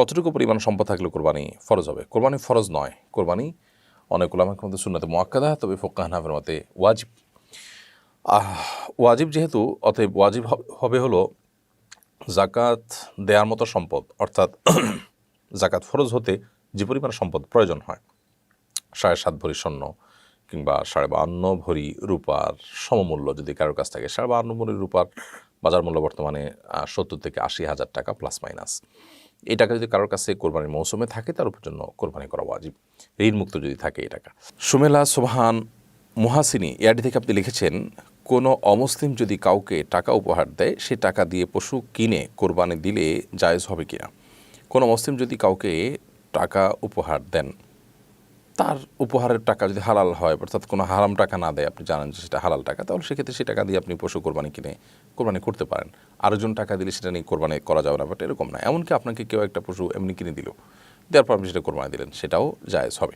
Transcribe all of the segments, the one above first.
কতটুকু পরিমাণ সম্পদ থাকলে কোরবানি ফরজ হবে? কোরবানি ফরজ নয়। কোরবানি অনেক ওলামার মধ্যে সুন্নাতে মোয়াক্কাদা, তবে ফোকাহানাফের মতে ওয়াজিব। ওয়াজিব যেহেতু, অতএব ওয়াজিব হবে- হবে হলো জাকাত দেওয়ার মতো সম্পদ, অর্থাৎ জাকাত ফরজ হতে যে পরিমাণ সম্পদ প্রয়োজন হয়, সাড়ে সাত ভরি স্বর্ণ কিংবা সাড়ে বাহান্ন ভরি রূপার সমমূল্য যদি কারোর কাছ থাকে, সাড়ে বাহান্ন ভরি রূপার বাজার মূল্য বর্তমানে সত্তর থেকে আশি হাজার টাকা প্লাস মাইনাস এই টাকা যদি কারোর কাছে কোরবানির মৌসুমে থাকে, তার উপর জন্য কোরবানি করা ওয়াজিব। ঋণ মুক্ত যদি থাকে এই টাকা। সুমেলা সোহান মুহাসিনী, এআরডি থেকে আপনি লিখেছেন, কোনো অমুসলিম যদি কাউকে টাকা উপহার দেয়, সে টাকা দিয়ে পশু কিনে কোরবানি দিলে জায়েজ হবে কিনা? কোনো মুসলিম যদি কাউকে টাকা উপহার দেন তার উপহারের টাকা যদি হালাল হয়, অর্থাৎ কোনো হারাম টাকা না দেয়, আপনি জানেন যে সেটা হালাল টাকা, তাহলে সেক্ষেত্রে সেই টাকা দিয়ে আপনি পশু কোরবানি কিনে, কোরবানি করতে পারেন। আরেকজন টাকা দিলে সেটা নিয়ে কোরবানি করা যাবে না বাট এরকম না। এমনকি আপনাকে কেউ একটা পশু এমনি কিনে দিল, দেওয়ার পর আপনি সেটা কোরবানি দিলেন, সেটাও জায়েজ হবে।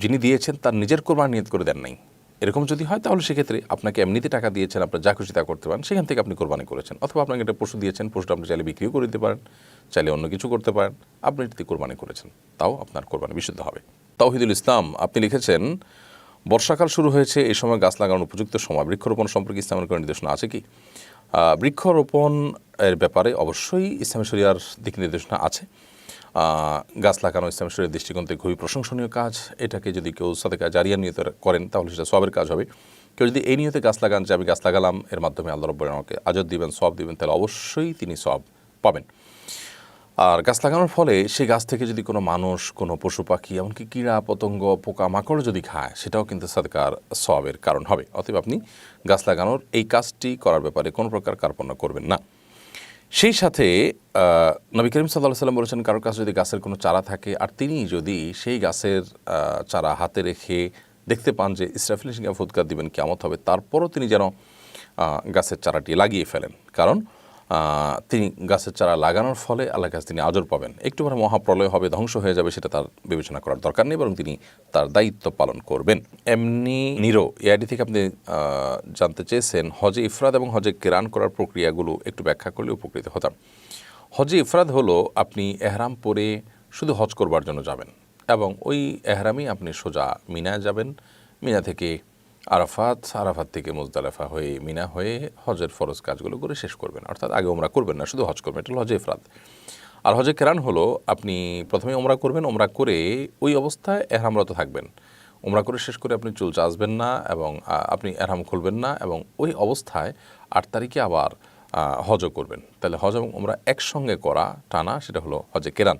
যিনি দিয়েছেন, তার নিজের কোরবানি নিয়ত করে দেন নাই। এরকম যদি হয়, তাহলে সেক্ষেত্রে আপনাকে এমনিতে টাকা দিয়েছেন, আপনার যা খুশি তা করতে পারেন, সেখান থেকে আপনি কোরবানি করেছেন। অথবা আপনাকে একটা পশু দিয়েছেন, পশুটা আপনি চাইলে বিক্রিও করে দিতে পারেন, চাইলে অন্য কিছু করতে পারেন, আপনি এটিতে কোরবানি করেছেন, তাও আপনার কোরবানি বিশুদ্ধ হবে। তাওহিদুল ইসলাম, আপনি লিখেছেন, বর্ষাকাল শুরু হয়েছে, এই সময় গাছ লাগানোর উপযুক্ত সময়। বৃক্ষরোপণ সম্পর্কে ইসলামের কোনো নির্দেশনা আছে কি? বৃক্ষরোপণ এর ব্যাপারে অবশ্যই ইসলামী শরিয়ার দিক নির্দেশনা আছে। গাছ লাগানো ইসলামী শরীরের দৃষ্টিকোণ থেকে খুবই প্রশংসনীয় কাজ। এটাকে যদি কেউ সাদেকা জারিয়া নিয়ত করেন, তাহলে সেটা সবের কাজ হবে। কেউ যদি এই নিয়তে গাছ লাগান যে, আমি গাছ লাগালাম, এর মাধ্যমে আল্লাহ রব্বর আমাকে আজর দিবেন সব দিবেন তাহলে অবশ্যই তিনি সব পাবেন। আর গাছ লাগানোর ফলে সেই গাছ থেকে যদি কোনো মানুষ, কোনো পশু পাখি, এমনকি কীড়া, পতঙ্গ পোকা মাকড় যদি খায়, সেটাও কিন্তু সাদকার সবের কারণ হবে। অতএব আপনি গাছ লাগানোর এই কাজটি করার ব্যাপারে কোনো প্রকার কার্পণ্য করবেন না। সেই সাথে নবী করিম সাল্লাহ সাল্লাম বলেছেন কারোর কাছে যদি গাছের কোনো চারা থাকে, আর তিনি যদি সেই গাছের চারা হাতে রেখে দেখতে পান যে ইসরাফিল সিংহা ফুৎকার দিবেন কেমত হবে, তারপরও তিনি যেন গাছের চারাটি লাগিয়ে ফেলেন। কারণ তিনি গাছের চারা লাগানোর ফলে আল্লাহ কাছে তিনি আজর পাবেন। একটু পরে মহাপ্রলয় হবে, ধ্বংস হয়ে যাবে সেটা তার বিবেচনা করার দরকার নেই, বরং তিনি তার দায়িত্ব পালন করবেন। এমনি নিরো, এআইডি থেকে আপনি জানতে চেয়েছেন, হজে ইফরাদ এবং হজে কেরান করার প্রক্রিয়াগুলো একটু ব্যাখ্যা করলে উপকৃত হতাম। হজে ইফরাদ হলো, আপনি এহরাম পরে শুধু হজ করবার জন্য যাবেন এবং ওই এহরামই আপনি সোজা মিনায় যাবেন। মিনা থেকে আরাফাত আরাফাত থেকে মুজদালেফা হয়ে মিনা হয়ে হজের ফরজ কাজগুলো করে শেষ করবেন। অর্থাৎ আগে ওমরা করবেন না, শুধু হজ করবেন, এটা হজে ইফরাদ আর হজে কেরান হলো, আপনি প্রথমে ওমরা করবেন ওমরা করে ওই অবস্থায় এহরামরত থাকবেন। ওমরা করে শেষ করে আপনি চুল চাষবেন না এবং আপনি এহরাম খুলবেন না এবং ওই অবস্থায় আট তারিখে আবার হজও করবেন। তাহলে হজ এবং ওমরা একসঙ্গে করা টানা, সেটা হলো হজে কেরান।